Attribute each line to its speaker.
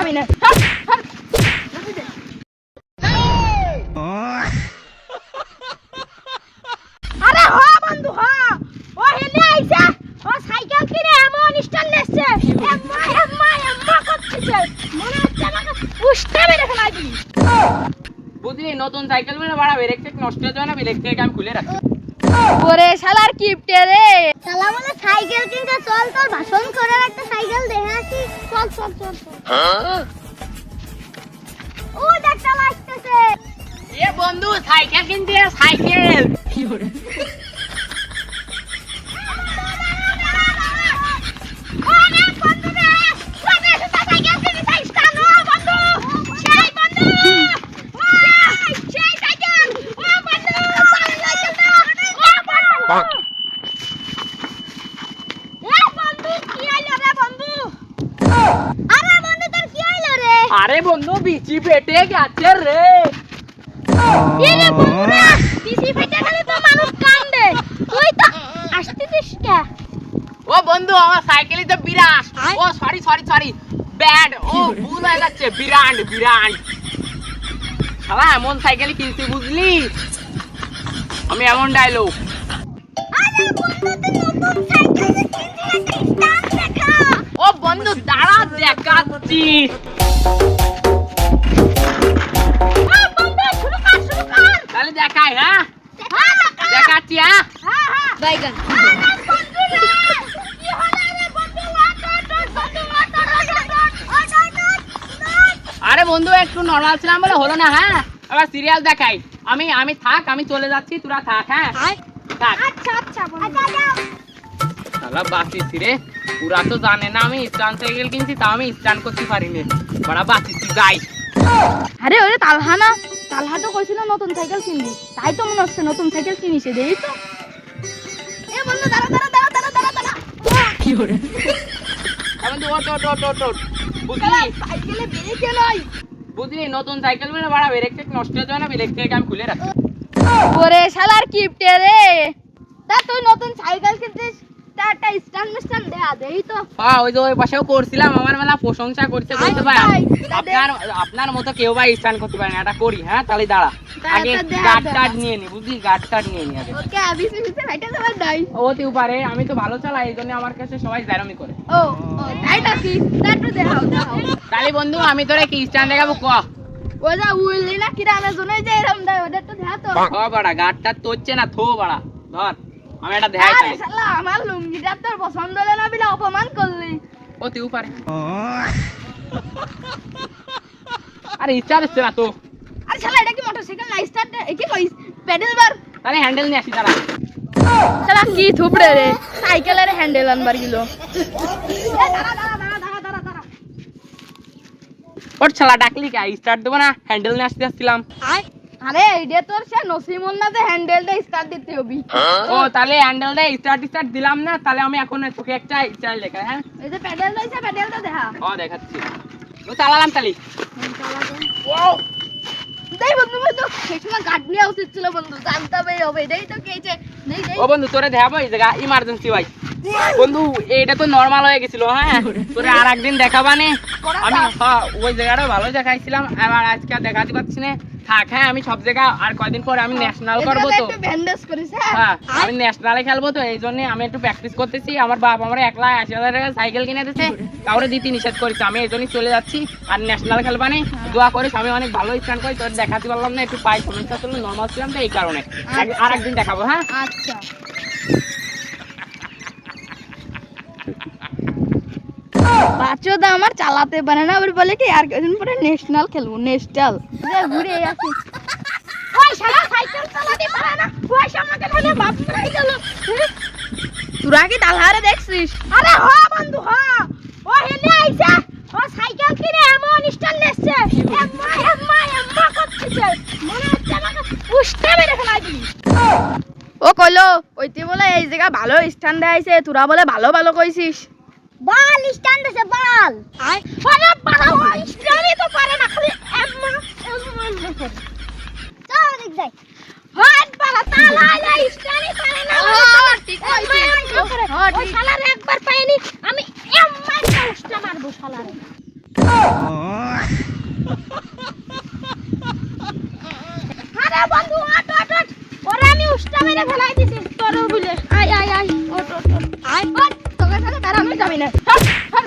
Speaker 1: যাবি না। আরে হ বন্ধু, হ। এমন স্টাইল নেছে। এম্মা এম্মা এম্মা করতেছে। মনে
Speaker 2: নতুন সাইকেল মানে বাড়া ব্রেক নষ্ট হয়ে যাবে না ব্রেক টেক আমি খুলে রাখি
Speaker 1: ওরে শালার কিপটে রে।
Speaker 3: শালা বলে সাইকেল কিনতে চল তোর ভাষণ করে একটা সাইকেল দেখে আসি। চল চল চল চল। ও দেখ আসতেছে।
Speaker 2: এ বন্ধু সাইকেল কিনতে সাইকেল।
Speaker 3: ওরে বন্ধু রে কবে এসে সাইকেল কিনে তাই স্টানো বন্ধু সেই বন্ধু ওই সেই সাইকেল ও বন্ধু সাইকেল দাও ও বন্ধু এ বন্ধু কি হইল রে বন্ধু আরে বন্ধু তোর কি হইল রে?
Speaker 2: আরে বন্ধু বিচি পেটে গেছে রে।
Speaker 3: এরে বন্ধুরা পিসি ফেটে গেলে তো মানুষ কান্দে। তুই তো আসতেছিস কে?
Speaker 2: ও বন্ধু আমার সাইকেলই তো বিরাট। ও সরি সরি সরি ব্যাড ও ভুল হয়ে যাচ্ছে। বিরাট বিরাট। শালা এমন সাইকেল কিনছি বুঝলি? আমি এমন ডায়লগ ও বন্ধু দাঁড়া দেখাচ্ছি। তাহলে দেখাই হ্যাঁ?
Speaker 3: হ্যাঁ?
Speaker 2: দেখাচ্ছি
Speaker 1: বাইগান
Speaker 3: আরে বন্ধু
Speaker 2: একটু নর্মাল ছিলাম বলে হলো না হ্যাঁ? আবার সিরিয়াল দেখাই। আমি আমি থাক আমি চলে যাচ্ছি তোরা থাক হ্যাঁ?
Speaker 3: আচ্ছা আচ্ছা আচ্ছা
Speaker 2: শালা বাঁচিছি রে। ওরা তো জানে না আমি স্টান সাইকেল কিনছি তা আমি স্টান করতে পারিনি। বড়া বাঁচিছি যাই।
Speaker 1: আরে ওরে তালহা না তালহা তো কইছিল নতুন সাইকেল কিনবি। তাই তো মনে হচ্ছে নতুন সাইকেল কিনিছে দেই তো।
Speaker 3: এ বন্ধু দাঁড়া দাঁড়া দাঁড়া দাঁড়া দাঁড়া দাঁড়া।
Speaker 2: কি করে এখন তো ওট ওট ওট ওট ওট বুঝলি?
Speaker 1: সাইকেলে বেরিয়ে নাই।
Speaker 2: বুঝলি? নতুন সাইকেল বাড়া ব্রেক টেক নষ্ট হয়ে যাবে না ব্রেক আমি খুলে রাখি
Speaker 1: ওরে শালার কিপটে রে। তা তুই নতুন সাইকেল কিনছিস? একটা স্ট্যান্ড দেয়া দেই তো।
Speaker 2: হ্যাঁ ওই যে ওই পাশেও করছিলাম আমার মেলা প্রশংসা করছে বলতে ভাই আপনার আপনার মতো কেউ ভাই স্টান করতে পারে না এটা করি হ্যাঁ? তাহলে দাঁড়া। আগে গার্ড। টার্ড নিয়ে নি বুঝলি? গার্ড টার্ড নিয়ে নি আগে।
Speaker 1: ওকে বিসি ভাইটা দেবার নাই
Speaker 2: হতেও পারে আমি তো ভালো চালাই এই জন্য আমার কাছে সবাই জ্যারমি করে।
Speaker 1: ও ও তাই নাকি? দেখাও
Speaker 2: তাহলে বন্ধু আমি তোরে কি স্টান দেখাবো ক?
Speaker 1: ও যা উইলি না কিরা আমি জন্য? যে এরকম দেয় দেখা তো
Speaker 2: ক বাড়া গার্ডটা তোচ্ছে না থো বাড়া। ধর আমি এটা দেখাই
Speaker 1: আরে শালা আমার লুঙ্গিটা তোর পছন্দ হলো না বিনা অপমান করলি।
Speaker 2: হতেও পারে আরে ইচ্ছা হচ্ছে না তো।
Speaker 1: আরে শালা এটা কি মোটরসাইকেল না স্টার্ট কি কইস পেডেল বার
Speaker 2: তাহলে হ্যান্ডেল নিয়ে আসি দাঁড়া।
Speaker 1: শালা কি থুপড়ে রে। সাইকেলের হ্যান্ডেল আনবার গিলো।
Speaker 2: ওর ছালা ডাকলি কে? স্টার্ট দেবো না হ্যান্ডেল নিয়ে আসতে আসছিলাম।
Speaker 1: আরে এইটা তোর সে নসিমুল না যে হ্যান্ডেলটা স্টার্ট দিতে হবে।
Speaker 2: ও তাহলে হ্যান্ডেলটা স্টার্ট স্টার্ট দিলাম না তাহলে আমি এখন তোকে একটা স্টাইল দেখা হ্যাঁ?
Speaker 1: এই যে পেডেল দিছে পেডেলটা দেখা।
Speaker 2: ও দেখাচ্ছি। ও চালালাম তালি ও
Speaker 1: দেই বন্ধু বন্ধু সেই সময় গার্ড নেওয়া উচিত ছিল বন্ধু জানতে হবে হবে দেই তো কে যে
Speaker 2: ও বন্ধু তোরে দেখাবো এই জায়গা ইমার্জেন্সি ভাই বন্ধু এটা তো নর্মাল হয়ে গেছিল হ্যাঁ? তোরে আর একদিন দেখাবানে। আমি ওই জায়গাটা ভালো দেখাইছিলাম আবার আজকে আর দেখাতে পারছি না। থাক হ্যাঁ আমি সব জায়গা আর কয়দিন পরে আমি ন্যাশনাল করব তো হ্যাঁ?
Speaker 1: হ্যাঁ
Speaker 2: আমি ন্যাশনালে খেলব তো এই জন্য আমি একটু প্র্যাকটিস করতেছি। আমার বাপ আমার এক লাখ আশি হাজার টাকা সাইকেল কিনে দিচ্ছে কাউরে দিতে নিষেধ করেছে। আমি এই জন্যই চলে যাচ্ছি আর ন্যাশনাল খেলবানে দোয়া করিস আমি অনেক ভালো স্ট্যান্ড করি তোর দেখাতে পারলাম না একটু পাই সমস্যা ছিল নর্মাল ছিলাম তো এই কারণে। আর একদিন দেখাবো হ্যাঁ?
Speaker 1: আচ্ছা। বাচ্চাটা আমার চালাতে পারে না, আবার বলে কি, আর কদিন পরে ন্যাশনাল খেলব ন্যাশনাল ঘুরে আসি। তোরা কি তালহারে দেখছিস?
Speaker 3: আরে হ বন্ধু, হ। ও হেলে ও সাইকেল কিনে এমন স্টাইল নেছে এম্মা এম্মা এম্মা করতেছে। মনে হচ্ছে আমাকে মেরে
Speaker 1: ও কইলো ওইতে বলে এই জায়গা ভালো স্ট্যান্ড আইছে তোরা বলে ভালো ভালো কইছিস।
Speaker 3: বাল স্ট্যান্ড আছে বাল আরে বাড়া ও স্টাইলই তো পারে না খালি এম্মা এম্মা করে চল দেখ যাই। হাত বাড়া তালা আইলা স্টাইলই পারে না
Speaker 1: ঠিক
Speaker 3: ওই শালার একবার পাইনি আমি এম্মা উষ্টা মারবো শালারে। আরে বন্ধু ওট ওট ওট ওরে আমি উষ্টা মেরে ফেলাই দিছি তোর বলে। আয় আয় আয় ওট ওট আয়। তার আমি যাবি না। হাট হাট